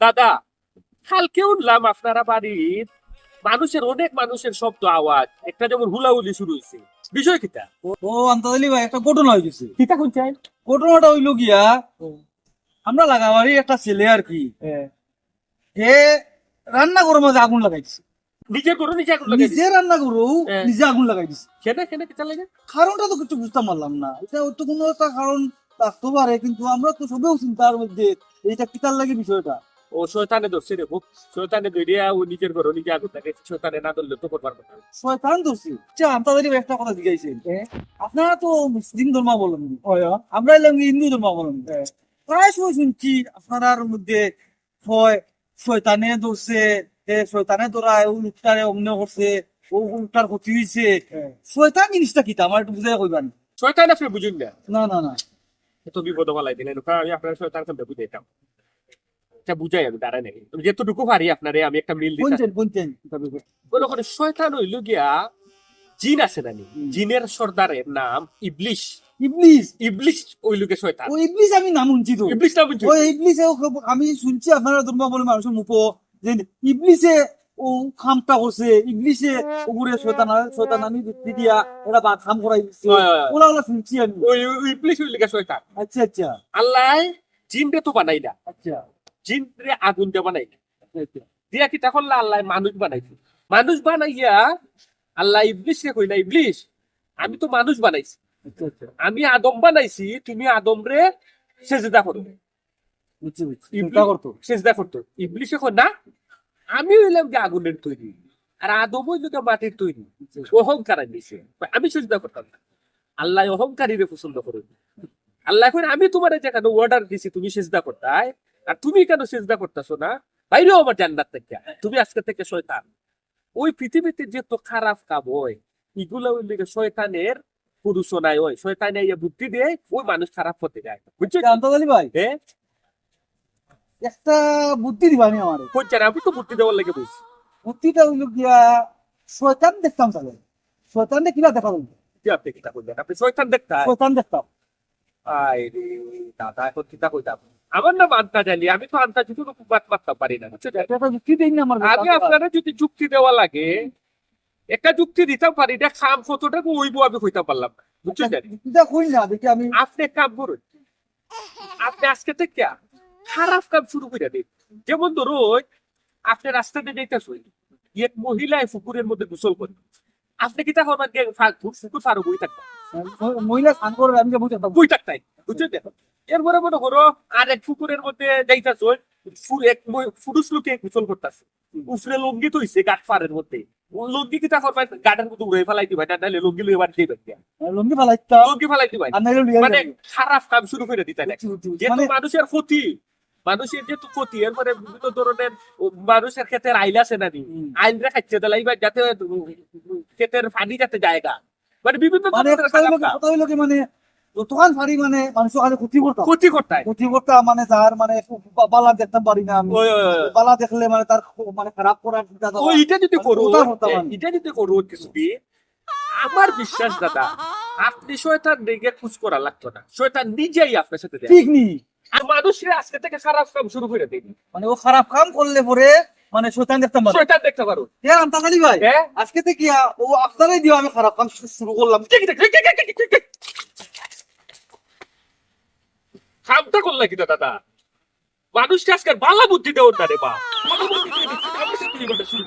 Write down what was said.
দাদা কালকে উঠলাম আপনারা বাড়ির। মানুষের অনেক মানুষের শব্দ আওয়াজ। একটা যেমন হুলাহুলি শুরু হয়েছে। বিষয় কিটা? ও আন্তালি ভাই একটা ঘটনা হয়ে গেছে। কিটা শুনছেন ঘটনাটা হইল গিয়া আমরা লাগাবাড়ি একটা ছেলে আর কি। হে রান্না করো মাঝে আগুন লাগাইছে। নিজের করো নিজে আগুন লাগাই নিজে রান্না করো। নিজে আগুন লাগাই দিছে। কেন কেন কিটা লাগে? কারণটা তো কিছু বুঝতে পারলাম না। এটা তো কোনো একটা কারণ থাকতে পারে কিন্তু আমরা তো সবেও চিন্তার মধ্যে এইটা কিতার লাগে বিষয়টা? ও শয়তানে ধরছে রে বুক শয়তানে ধরিয়া ও নিজের ঘর নিজে আগুন লাগাই শয়তানে না ধরলে তো করবার কথা শয়তান ধরছি আচ্ছা একটা কথা জিজ্ঞাসেন আপনারা তো মুসলিম ধর্মাবলম্বী আমরা এলাম হিন্দু ধর্মাবলম্বী প্রায় সময় শুনছি আপনার মধ্যে হয় শয়তানে ধরছে শয়তানে ধরা ও লোকটারে অমনে করছে ও লোকটার ক্ষতি হয়েছে শয়তান জিনিসটা কি আমার একটু বুঝাই কইবেন। শয়তান আপনি বুঝুন না। না না না। এত বিপদ বলাই দিলেন। আমি আপনার শয়তান বুঝাইতাম। এটা বুঝাই আমি দাঁড়াই নাকি তুমি যেতটুকু পারি আপনারে আমি একটা মিল কোন শয়তান হইল গিয়া জিন আছে নানি জিনের সর্দারের নাম ইবলিশ। ইবলিস ইবলিশ ওই লোকে শয়তান। ও ইবলিস আমি নাম শুনছি তো। ইবলিশ না বুঝছ ও আমি শুনছি আপনারা ধর্মাবলম্বী মানুষের মুখ। যে ইবলিসে ও খামটা করছে ইবলিসে ওগুরে শয়তান শয়তান আমি দিয়া ওরা বা খাম করাই। ওলা ওলা শুনছি আমি। ওই ওই ইবলিশ শয়তান। আচ্ছা আচ্ছা। আল্লাহ জিনরে তো বানাই না আচ্ছা। জিনরে আগুন দিয়ে বানাই আচ্ছা দিয়া কি তখন আল্লাহ মানুষ বানাইছে? মানুষ বানাইয়া আল্লাহ ইবলিশ রে কইলা ইবলিশ আমি তো মানুষ বানাইছি। আচ্ছা আচ্ছা। আমি আদম বানাইছি তুমি আদম রে সেজদা করো। চিন্তা করতো। সেজদা করতো। ইবলিশ এখন না আমি হইলাম যে আগুনের তৈরি। আর আদম হইল মাটির তৈরি। অহংকার দিছে। আমি সেজদা করতাম না। আল্লাহ অহংকারীরে পছন্দ করুন আল্লাহ এখন আমি তোমার যেখানে অর্ডার দিছি তুমি সেজদা করতাই। আর তুমি কেন সেজদা করতেছো না? বাইরেও আমার জান্নাত থেকে তুমি আজকে থেকে শয়তান। ওই পৃথিবীতে যে তো খারাপ কাম হয় এগুলো ওই লিগে শয়তানের হয় শয়তানে ইয়ে বুদ্ধি দেয় ওই মানুষ খারাপ হতে যায় বুঝছ? ভাই? একটা বুদ্ধি দিবানি আমার। কোন আমি তো বুদ্ধি দেওয়ার লাগে বলছি বুদ্ধিটা হইল গিয়া শয়তান দেখতাম তাহলে। শয়তানটা কিনা দেখা হইল কি আপনি কিতা কইলেন আপনি শয়তান দেখতা শয়তান দেখতাম। আই রে দাদা এখন কিতা কইতাম। আমার নাম আন্তা জানি আমি তো মারতে পারি না। একটা যুক্তি না আমার আমি আপনারা যদি যুক্তি দেওয়া লাগে একটা যুক্তি পারি এটা খাম ওইব আমি কইতে পারলাম না। বুঝছ কই না দেখি আমি আপনি কাম করুন। আপনি আজকে থেকে খারাপ কাম শুরু করে দিন। যেমন ধরুন আপনি রাস্তাতে যাইতেছেন এক মহিলায় পুকুরের মধ্যে গোসল করে আপনি কি তখন পুকুর ফারো বই থাকবেন? মহিলা স্নান করে আমি যে বুঝতে বুঝছেন দেখো এরপরে মনে করো আর এক পুকুরের মধ্যে যাইতেছেন এক পুরুষ লোকে গোসল করতেছে। উফরে লঙ্গি তো হইছে গাঠ মধ্যে। লঙ্গি মধ্যে উড়ে ফেলাই দিবা নাহলে লঙ্গি লইয়ে বাড়ি দিবেন লঙ্গি ফালাইতা লঙ্গি ফেলাই দিবা। মানে খারাপ কাম শুরু করে দিতে যেহেতু মানে মানুষের ক্ষতি মানুষের যেহেতু ক্ষতি এরপরে বিভিন্ন ধরনের মানুষের ক্ষেতের আইল আছে না নি হুম। রে খাচ্ছে তাহলে এইবার যাতে ক্ষেতের পানি যাতে জায়গা মানে বিভিন্ন মানে কথা হইল কি- মানে যতক্ষণ পারি মানে মানুষের কাছে ক্ষতি করতাম। ক্ষতি ক্ষতি করতাম মানে মানে বালা দেখতাম পারি না আমি। বালা দেখলে মানে তার মানে খারাপ করার ও এটা যদি করো এটা যদি করো কিছুটি আমার বিশ্বাস দাদা আপনি শয়তান দিকে খুঁজ করা লাগতো না। শয়তান নিজেই আপনার সাথে। ঠিক নি। মানুষের আজকে থেকে খারাপ কাম শুরু করে দিন মানে ও খারাপ কাম করলে পরে মানে শয়তান দেখতাম শয়তান দেখতে পারো। এ আন্তাকালি ভাই হ্যাঁ? আজকে থেকে ও আপনারাই দিও আমি খারাপ কাম শুরু করলাম। ঠিক ঠিক ঠিক করলে কি দাদা? মানুষকে আজকে বালা বুদ্ধি দেওয়ার না রে বা। বালা বুদ্ধি দিয়ে শুরু